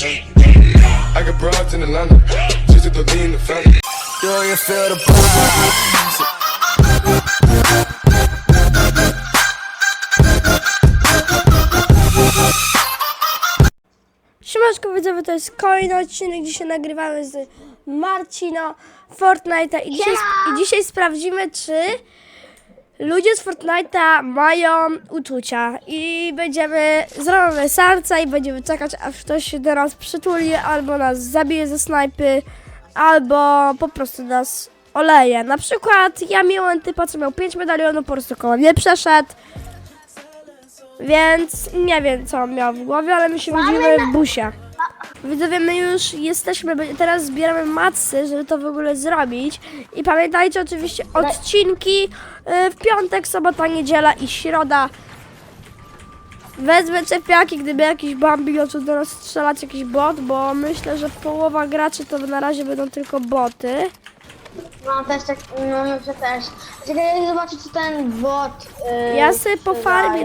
I got broads in Atlanta, just to throw in the family. Do you feel the vibes? Siemanko widzowie, to jest kolejny odcinek, dzisiaj nagrywamy z Marcino Fortnite'a i dzisiaj, i dzisiaj sprawdzimy, czy ludzie z Fortnite'a mają uczucia i będziemy, zrobimy serca i będziemy czekać, aż ktoś się do nas przytuli, albo nas zabije ze snajpy, albo po prostu nas oleje. Na przykład ja miałem typa, co miał 5 medalionów, po prostu koło mnie przeszedł, więc nie wiem, co on miał w głowie, ale my się widzimy w busie. Widzowie, my już jesteśmy, teraz zbieramy matsy, żeby to w ogóle zrobić. I pamiętajcie oczywiście odcinki y, w piątek, sobota, niedziela i środa. Wezmę czepiaki, gdyby jakiś Bambi zaczął do nas strzelać jakiś bot, bo myślę, że połowa graczy to na razie będą tylko boty. No też tak, no myślę też. Czekaj, zobaczyć co ten bot. Yy, Ja sobie po farmie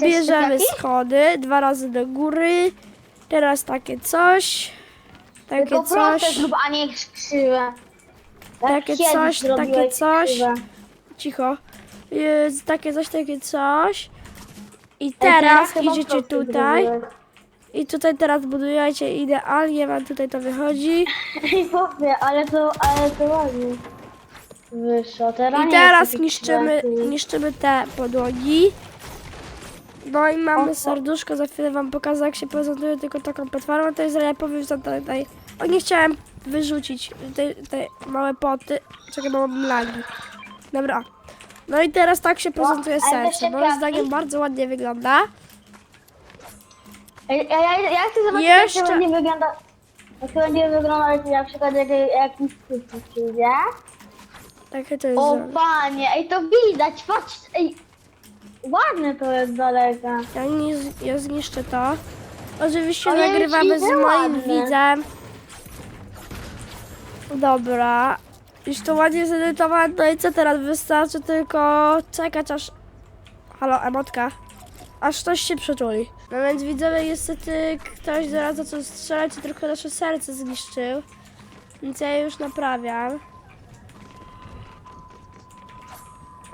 Bierzemy schody, dwa razy do góry, teraz takie coś, takie Tylko proste coś, zrób, a nie krzywe. Jak Takie kiedyś coś, zrobiłeś takie coś. krzywe. cicho, jest takie coś, takie coś. I teraz chyba idziecie proste tutaj. zrobiłeś. I tutaj teraz budujecie idealnie, wam tutaj to wychodzi. Ej, powiem, ale to, ale to ładnie. Wyszło, teraz I nie teraz niszczymy, niszczymy te podłogi. No i mamy serduszko, za chwilę wam pokażę jak się prezentuje tylko taką platformę, to jest ja powiem że tutaj. O nie chciałem wyrzucić te, te małe poty, czekaj, bo mam lagi. Dobra. No i teraz tak się prezentuje serce, moim zdaniem bardzo ładnie wygląda. Ej, Ja, ja, ja chcę zobaczyć, Jeszcze- jak to będzie wygląda. Jak to będzie wyglądać na przykład jak, jakiś typ przyjdzie. Takie to jest. O panie, ej to widać, patrz, ej. Ładne to jest daleka. Ja, nie, z- ja zniszczę to. Oczywiście Ojej, nagrywamy z widzę moim ładne. widzem. Dobra. Już to ładnie zedytowane. No i co teraz? Wystarczy tylko czekać aż... Halo, emotka. Aż ktoś się przeczuli. No więc widzowie, niestety ktoś zaraz zaczął strzelać i tylko nasze serce zniszczył. Więc ja je już naprawiam.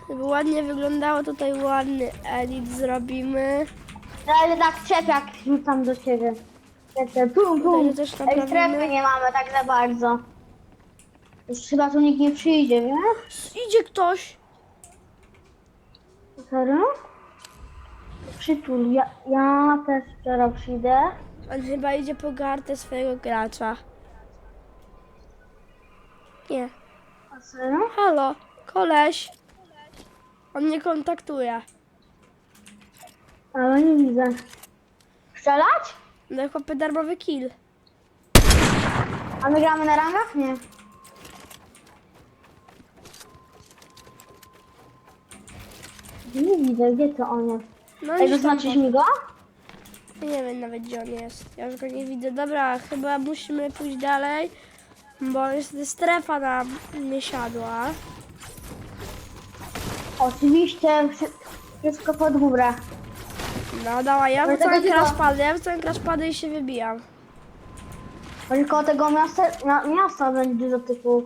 Żeby ładnie wyglądało, tutaj ładny edit zrobimy. No ale tak czepiak rzucam do ciebie. Lecę, pum, pum. Tutaj też Ej, naprawimy. strefy nie mamy tak za bardzo. Już chyba tu nikt nie przyjdzie, wiesz? Idzie ktoś. Serio? Przytul, ja, ja też teraz przyjdę. On chyba idzie po kartę swojego gracza. Nie. A serio? Halo, koleś. On nie kontaktuje. Ale nie widzę. Strzelać? No chłopie darmowy kill. A my gramy na rangach? Nie. Nie widzę, gdzie to on jest? No Ej, zaznaczysz mi go? Nie wiem nawet gdzie on jest. Ja już go nie widzę. Dobra, chyba musimy pójść dalej. Bo niestety strefa nam nie siadła. Oczywiście, wszy- wszystko pod górę. No dawaj, ja wrzucam tego crash tylko- pady, ja wrzucam crash pady i się wybijam. Tylko tego miasta, mia, miasta będzie do typu.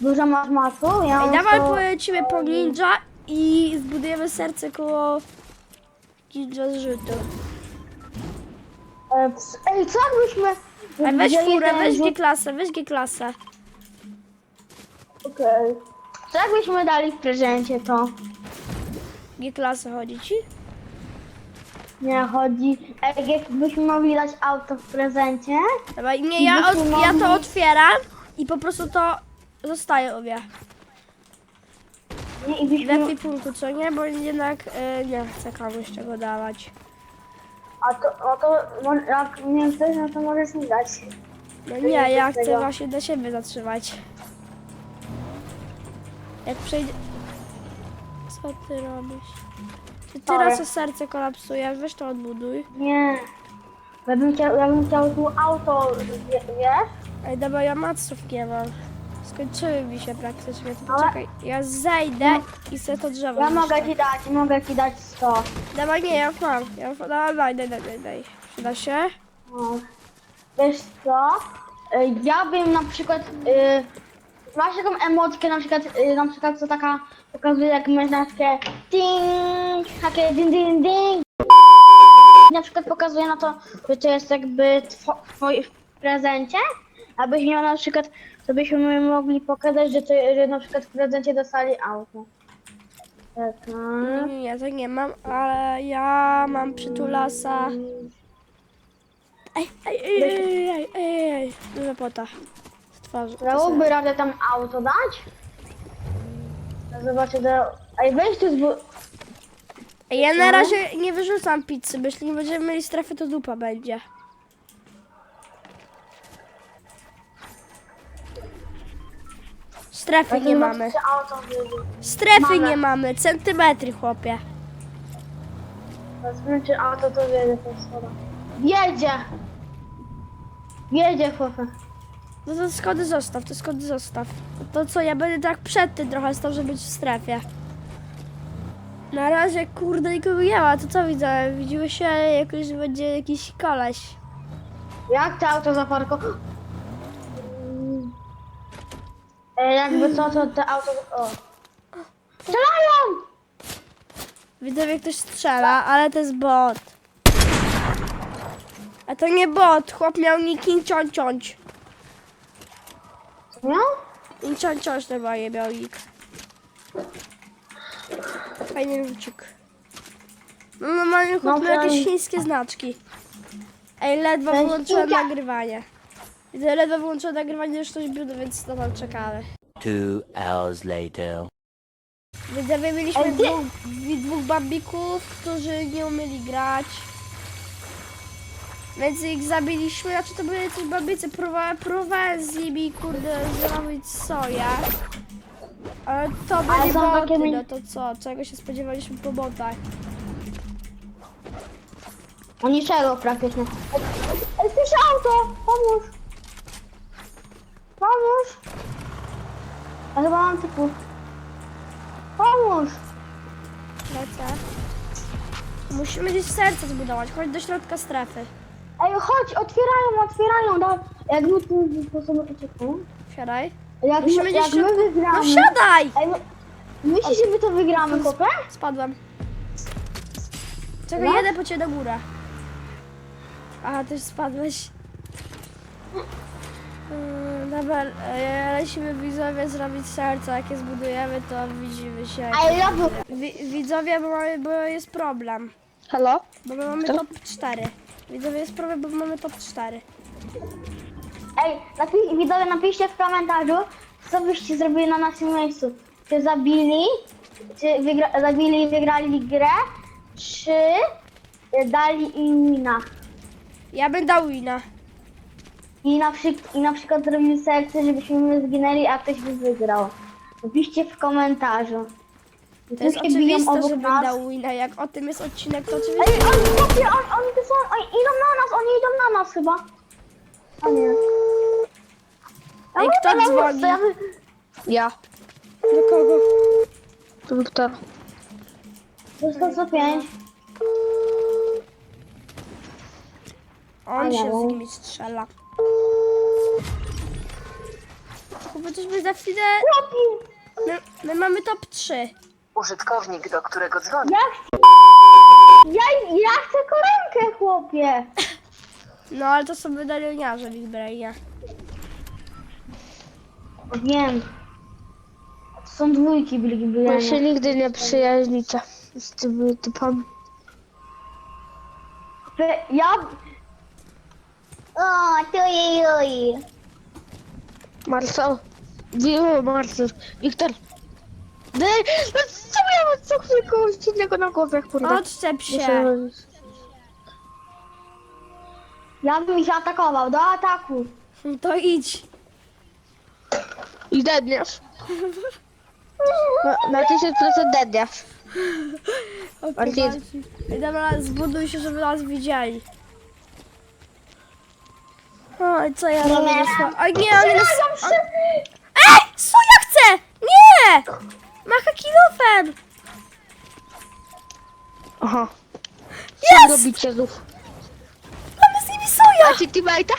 Dużo masz masu? Ja Ej, mam dawaj to- polecimy po ninja i zbudujemy serce koło ninja zrzutu. E, ps- Ej, co jakbyśmy... Ej, weź wzięli furę, ten weź rzut- G-klasę, weź G-klasę. Okej. Co jakbyśmy dali w prezencie to? G-klasę chodzi ci? Nie chodzi. Ej, jakbyśmy mogli dać auto w prezencie? Dawaj, nie, ja, od, ja to otwieram i po prostu to zostaje obie. Nie, i W byśmy... ekwipunku, co nie? Bo jednak e, nie chcę komuś tego dawać. A to, a to jak nie chcesz, no to możesz mi dać. No nie, ja chcę właśnie do siebie zatrzymać. Jak przejdzie... Co ty robisz? Czy ty Sorry. raz o serce kolapsuje? Weź to odbuduj. Nie. Ja bym chciał, ja bym chciał tu auto, wie- wiesz? Ej, dobra, ja maców nie mam. Skończyły mi się praktycznie. To Ale- poczekaj, ja zejdę i sobie to drzewo Ja zniszczę. mogę ci dać, mogę ci dać 100. Dawaj, nie, ja mam. Ja już... Dawaj, daj, daj, daj, daj. Przyda się? No. Wiesz co? Y, Ja bym na przykład. Y, masz taką emotkę na przykład, y, na przykład co taka pokazuje jak masz na takie ding, takie ding ding ding. Na przykład pokazuje na to, że to jest jakby two, twoje w prezencie, abyś miał na przykład, to byśmy mogli pokazać, że, to, że na przykład w prezencie dostali auto. Tak, Nie, nie, nie, mam, ale ja mam przytulasa. Ej, ej, ej, ej, ej, ej, ej. Duża pota. Z twarzy. Dałoby radę tam auto dać? Zobaczę do... Ej, weź tu. Ej, Ja na razie nie wyrzucam pizzy, bo jeśli nie będziemy mieli strefy, to dupa będzie. Strefy nie mamy. Czy auto wyjdzie? Strefy Mamy. nie mamy. Centymetry, chłopie. Zobaczmy, czy auto to wiedzie to schoda. Jedzie! Jedzie, chłopie. No to schody zostaw, to schody zostaw. To co, ja będę tak przed tym trochę stał, żeby być w strefie. Na razie, kurde, nikogo nie ma. To co widzę? Widziły się, jakoś że będzie jakiś koleś. Jak to auto zaparko... Ej, jakby co, to te auto... O. Strzelają! Widzę, jak ktoś strzela, ale to jest bot. A to nie bot, chłop miał nick ciąć ciąć. Miał? ciąć ciąć miał nick. Fajny lucik. No normalnie chłop No, jakieś chińskie znaczki. Ej, ledwo Cześć, wyłączyłem Kinga. nagrywanie. Widzę, ledwo wyłączyłem nagrywanie, już coś było, więc no tam czekamy. Two hours later. Widzowie, mieliśmy Ej, gdzie- dwóch, dwóch bambików, którzy nie umieli grać. Więc ich zabiliśmy, znaczy to były jakieś bambicy, próbowałem, próbowałem z nimi, kurde, zrobić soję. Ale to byli są boty, takie mi- no to co, czego się spodziewaliśmy po botach. O niczego praktycznie. Ej, słyszę auto! Pomóż! Pomóż! Ja chyba mam typu. Pomóż! Lecę. Musimy gdzieś serce zbudować, chodź do środka strefy. Ej, chodź, otwierają, otwierają, da. Jak my tu po sobie uciekną? Wsiadaj. Jak, Musimy my, jak my wygramy... No wsiadaj! Ej, my, myślisz, że my to wygramy, chłopie? Spadłem. Czekaj, No? jedę po ciebie do góry. Aha, też spadłeś. Yy, Dobra, e, lecimy widzowie zrobić serce, jak je zbudujemy, to widzimy się. Ej, love Wi- widzowie, bo, mamy, bo jest problem. Hello? Bo my mamy top 4. Widzowie, jest problem, bo mamy top 4. Ej, napi- widzowie, napiszcie w komentarzu, co byście zrobili na naszym miejscu. Czy zabili, czy wygra- zabili i wygrali grę, czy dali im wina. Ja bym dał wina. I na, I na przykład zrobili selekcję, żebyśmy my zginęli, a ktoś by wygrał. Napiszcie w komentarzu. To jest oczywiste, że dał wina. Jak o tym jest odcinek, to Ej, oczywiście. oni, chłopie, on, oni tu są, oni idą na nas, oni idą na nas chyba. A nie. Ej, kto dzwoni? Ja, Do kogo? to Wiktor. to jest 105. On się z nimi strzela. Chyba coś by za chwilę... My, my mamy top 3. Użytkownik, do którego dzwoni. ja chcę... Ja, ja chcę koronkę, chłopie. No ale to są medalioniarze Big Brainia. Wiem. To są dwójki byli Wy się nigdy nie przyjaźnicie z tymi typami. Ja... O, to jej, Marcel. Wiło, Marcel. Wiktor. No co ja mam co chwilę kogoś innego na głowie, kurde. Odczep się. Ja bym ich atakował, do ataku. To idź. I dedniasz. No, na 1000% dedniasz. O, Marcin. Marcin. Ej, Dobra, zbuduj się, żeby nas widzieli. Oj, co ja robię? ze nie, on jest... kilofer! Aha. Jest! Robicie znów. Mamy z nimi soja! Macie teammate'a?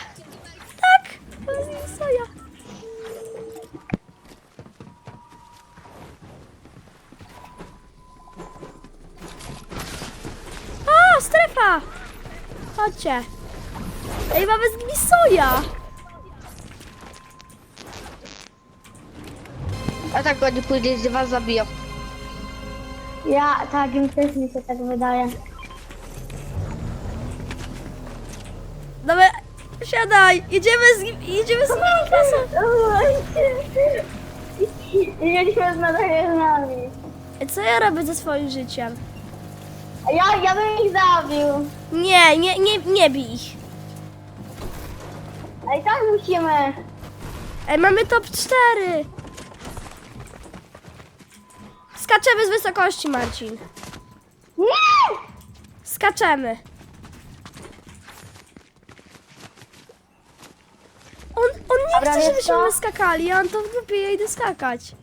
Tak! Mamy z nimi soja! A, strefa! Chodźcie. Ej, mamy z nimi soja! A tak oni później z was zabiją. Ja, tak, im też mi się tak wydaje. Dobra, siadaj! Jedziemy z nim, jedziemy z nimi klasą! Mieliśmy z nami. Co ja robię ze swoim życiem? Ja, ja bym ich zabił. Nie, nie, nie, nie bij ich. A i tak musimy. Ej, mamy top 4! Skaczemy z wysokości, Marcin. Nie! Skaczemy. On, on nie Dobra, chce, wiesz żebyśmy co? my skakali, a on to w dupie, ja idę skakać.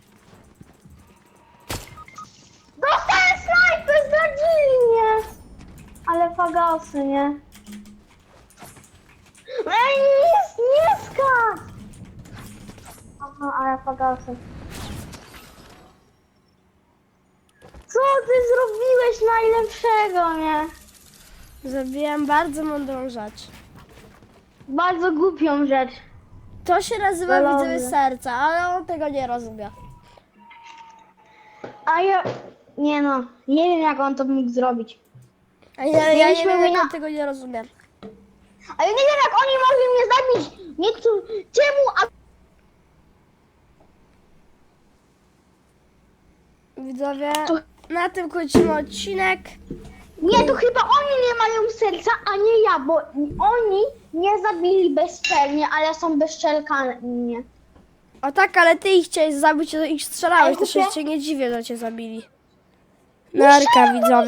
Dostałem snajpy, zdradzili mnie. Ale fagosy, nie? Ej, nie, nie skacz! Aha, ale fagosy. Co ty zrobiłeś najlepszego, nie? Zrobiłem bardzo mądrą rzecz. Bardzo głupią rzecz. To się nazywa Balony. widzowie serca, ale on tego nie rozumie. A ja... Nie no, nie wiem jak on to mógł zrobić. A ja, ja nie Mieliśmy wiem, jak wina- on tego nie rozumie. A ja nie wiem jak oni mogli mnie zabić. Niektórzy... Czemu? A... Widzowie, na tym kończymy odcinek. Nie, to chyba oni nie mają serca, a nie ja, bo oni nie zabili bezczelnie, ale są bezczelkani. O tak, ale ty ich chciałeś zabić, to ich strzelałeś, to się nie dziwię, że cię zabili. Narka, widzowie.